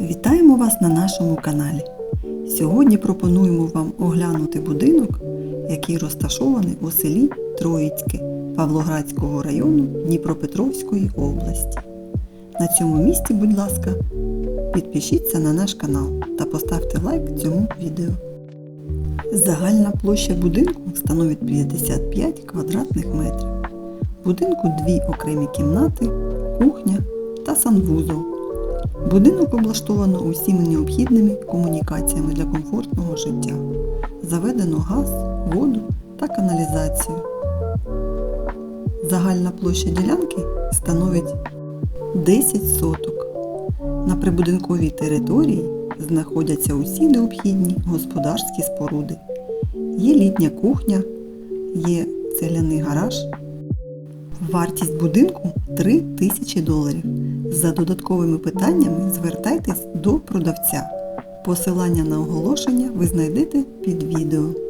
Вітаємо вас на нашому каналі. Сьогодні пропонуємо вам оглянути будинок, який розташований у селі Троїцьке Павлоградського району Дніпропетровської області. На цьому місці, будь ласка, підпишіться на наш канал та поставте лайк цьому відео. Загальна площа будинку становить 55 квадратних метрів. В будинку дві окремі кімнати, кухня та санвузол. Будинок облаштовано усіми необхідними комунікаціями для комфортного життя. Заведено газ, воду та каналізацію. Загальна площа ділянки становить 10 соток. На прибудинковій території знаходяться усі необхідні господарські споруди. Є літня кухня, є цегляний гараж. Вартість будинку 3 тисячі доларів. За додатковими питаннями звертайтесь до продавця. Посилання на оголошення ви знайдете під відео.